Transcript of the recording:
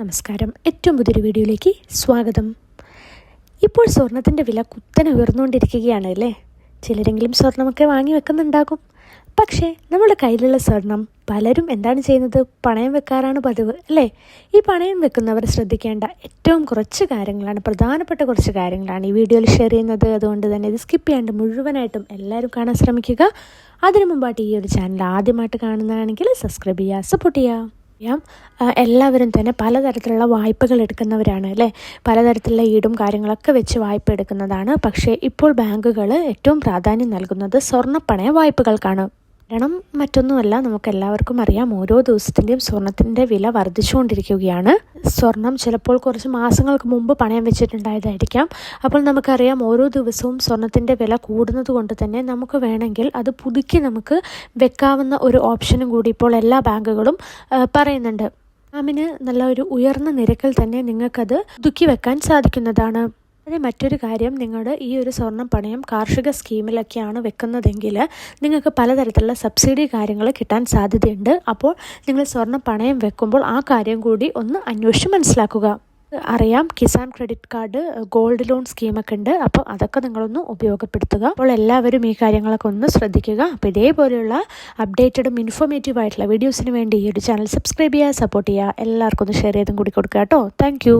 നമസ്കാരം. ഏറ്റവും പുതിയൊരു വീഡിയോയിലേക്ക് സ്വാഗതം. ഇപ്പോൾ സ്വർണത്തിന്റെ വില കുത്തനെ ഉയർന്നുകൊണ്ടിരിക്കുകയാണ് അല്ലേ? ചിലരെങ്കിലും സ്വർണമൊക്കെ വാങ്ങി വെക്കുന്നുണ്ടാകും. പക്ഷേ നമ്മുടെ കയ്യിലുള്ള സ്വർണം പലരും എന്താണ് ചെയ്യുന്നത്? പണയം വെക്കാറാണ് പതിവ് അല്ലേ? ഈ പണയം വെക്കുന്നവർ ശ്രദ്ധിക്കേണ്ട ഏറ്റവും കുറച്ച് കാര്യങ്ങളാണ് പ്രധാനപ്പെട്ട കുറച്ച് കാര്യങ്ങളാണ് ഈ വീഡിയോയിൽ ഷെയർ ചെയ്യുന്നത്. അതുകൊണ്ട് തന്നെ ഇത് സ്കിപ്പ് ചെയ്യാണ്ട് മുഴുവനായിട്ടും എല്ലാവരും കാണാൻ ശ്രമിക്കുക. അതിനു മുമ്പായിട്ട് ഈ ഒരു ചാനൽ ആദ്യമായിട്ട് കാണുന്നതാണെങ്കിൽ സബ്സ്ക്രൈബ് ചെയ്യുക സപ്പോർട്ട് ചെയ്യുക. അറിയാം എല്ലാവരും തന്നെ പലതരത്തിലുള്ള വായ്പകൾ എടുക്കുന്നവരാണ് അല്ലേ? പലതരത്തിലുള്ള ഈടും കാര്യങ്ങളൊക്കെ വെച്ച് വായ്പ എടുക്കുന്നതാണ്. പക്ഷേ ഇപ്പോൾ ബാങ്കുകൾ ഏറ്റവും പ്രാധാന്യം നൽകുന്നത് സ്വർണപ്പണയ വായ്പകൾക്കാണ്. കാരണം മറ്റൊന്നുമല്ല നമുക്കെല്ലാവർക്കും അറിയാം ഓരോ ദിവസത്തിന്റെയും സ്വർണത്തിന്റെ വില വർദ്ധിച്ചുകൊണ്ടിരിക്കുകയാണ്. സ്വർണം ചിലപ്പോൾ കുറച്ച് മാസങ്ങൾക്ക് മുമ്പ് പണയം വെച്ചിട്ടുണ്ടായതായിരിക്കാം. അപ്പോൾ നമുക്കറിയാം ഓരോ ദിവസവും സ്വർണത്തിന്റെ വില കൂടുന്നത് കൊണ്ട് തന്നെ നമുക്ക് വേണമെങ്കിൽ അത് പുതുക്കി നമുക്ക് വെക്കാവുന്ന ഒരു ഓപ്ഷനും കൂടി ഇപ്പോൾ എല്ലാ ബാങ്കുകളും പറയുന്നുണ്ട്. ആമിന് നല്ല ഒരു ഉയർന്ന നിരക്കിൽ തന്നെ നിങ്ങൾക്കത് പുതുക്കി വെക്കാൻ സാധിക്കുന്നതാണ്. അതെ മറ്റൊരു കാര്യം നിങ്ങളുടെ ഈ ഒരു സ്വർണം പണയം കാർഷിക സ്കീമിലൊക്കെയാണ് വെക്കുന്നതെങ്കിൽ നിങ്ങൾക്ക് പലതരത്തിലുള്ള സബ്സിഡി കാര്യങ്ങൾ കിട്ടാൻ സാധ്യതയുണ്ട്. അപ്പോൾ നിങ്ങൾ സ്വർണം പണയം വെക്കുമ്പോൾ ആ കാര്യം കൂടി ഒന്ന് അന്വേഷിച്ച് മനസ്സിലാക്കുക. അറിയാം Kisan credit card gold loan സ്കീമൊക്കെ ഉണ്ട്. അപ്പോൾ അതൊക്കെ നിങ്ങളൊന്ന് ഉപയോഗപ്പെടുത്തുക. അപ്പോൾ എല്ലാവരും ഈ കാര്യങ്ങളൊക്കെ ഒന്ന് ശ്രദ്ധിക്കുക. അപ്പോൾ ഇതേപോലെയുള്ള അപ്ഡേറ്റഡും ഇൻഫോർമേറ്റീവ് ആയിട്ടുള്ള വീഡിയോസിന് വേണ്ടി ഈ ഒരു ചാനൽ സബ്സ്ക്രൈബ് ചെയ്യുക സപ്പോർട്ട് ചെയ്യുക എല്ലാവർക്കും ഒന്ന് ഷെയർ ചെയ്തും കൂടി കൊടുക്കുക കേട്ടോ. താങ്ക്